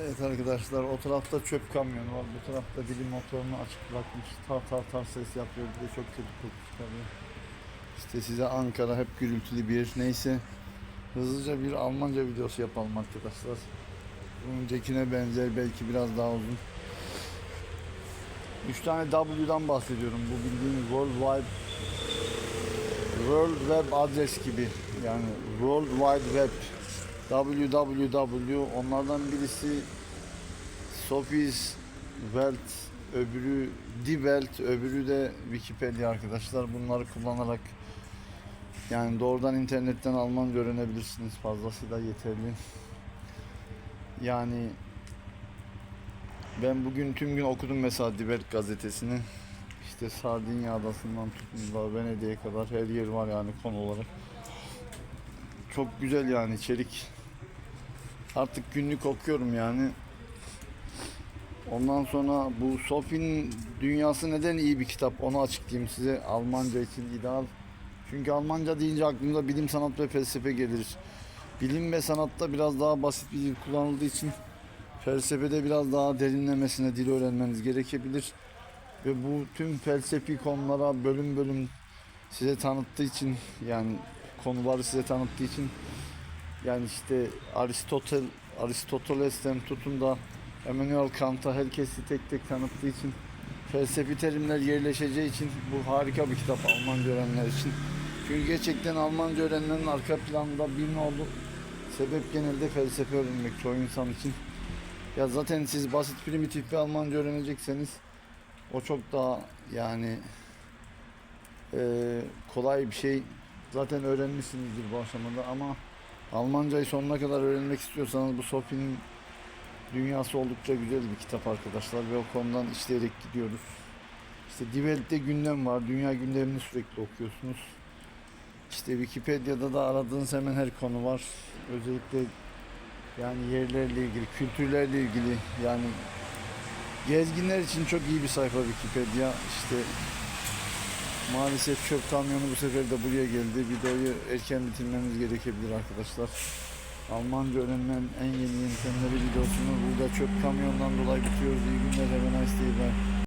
Evet arkadaşlar o tarafta çöp kamyonu var. Bu tarafta biri motorunu açık bırakmış. Tar tar tar ses yapıyor. Bir de çok kötü koku çıkarıyor. İşte size Ankara hep gürültülü bir yer. Neyse. Hızlıca bir Almanca videosu yapalım arkadaşlar. Öncekine benzer belki biraz daha uzun. 3 tane W'dan bahsediyorum. Bu bildiğiniz World Wide World Web adres gibi. Yani World Wide Web www onlardan birisi Sophie's Welt öbürü Die Welt öbürü de Wikipedia arkadaşlar. Bunları kullanarak yani doğrudan internetten Almanca öğrenebilirsiniz. Fazlasıyla yeterli. Yani ben bugün tüm gün okudum mesela Die Welt gazetesini. İşte Sardinya adasından tutun da Venedik'e kadar her yer var yani konu olarak. Çok güzel yani içerik Artık günlük okuyorum yani. Ondan sonra bu Sophie'nin Dünyası neden iyi bir kitap onu açıklayayım size. Almanca için ideal. Çünkü Almanca deyince aklımıza bilim, sanat ve felsefe gelir. Bilim ve sanatta biraz daha basit bir dil kullanıldığı için felsefede biraz daha derinlemesine dil öğrenmeniz gerekebilir. Ve bu tüm felsefi konulara bölüm bölüm size tanıttığı için yani konuları size tanıttığı için yani işte Aristotel, Aristoteles'ten tutun da Immanuel Kant'a herkesi tek tek tanıttığı için felsefi terimler yerleşeceği için bu harika bir kitap Almanca öğrenenler için. Çünkü gerçekten Almanca öğrenmenin arka planında bir nolu sebep genelde felsefe öğrenmek çoğu insan için. Ya zaten siz basit primitif bir Almanca öğrenecekseniz o çok daha yani eee, kolay bir şey. Zaten öğrenmişsinizdir bu aşamada ama Almancayı sonuna kadar öğrenmek istiyorsanız bu Sophie'nin dünyası oldukça güzel bir kitap arkadaşlar ve o konudan işleyerek gidiyoruz. İşte Die Welt'te gündem var. Dünya gündemini sürekli okuyorsunuz. İşte Wikipedia'da da aradığınız hemen her konu var. Özellikle yani yerlerle ilgili, kültürlerle ilgili yani gezginler için çok iyi bir sayfa Wikipedia. İşte Maalesef çöp kamyonu bu sefer de buraya geldi. Videoyu erken bitirmemiz gerekebilir arkadaşlar. Almanca öğrenmenin en yeni yöntemleri videosunu burada çöp kamyondan dolayı bitiriyoruz. İyi günler, have a nice day.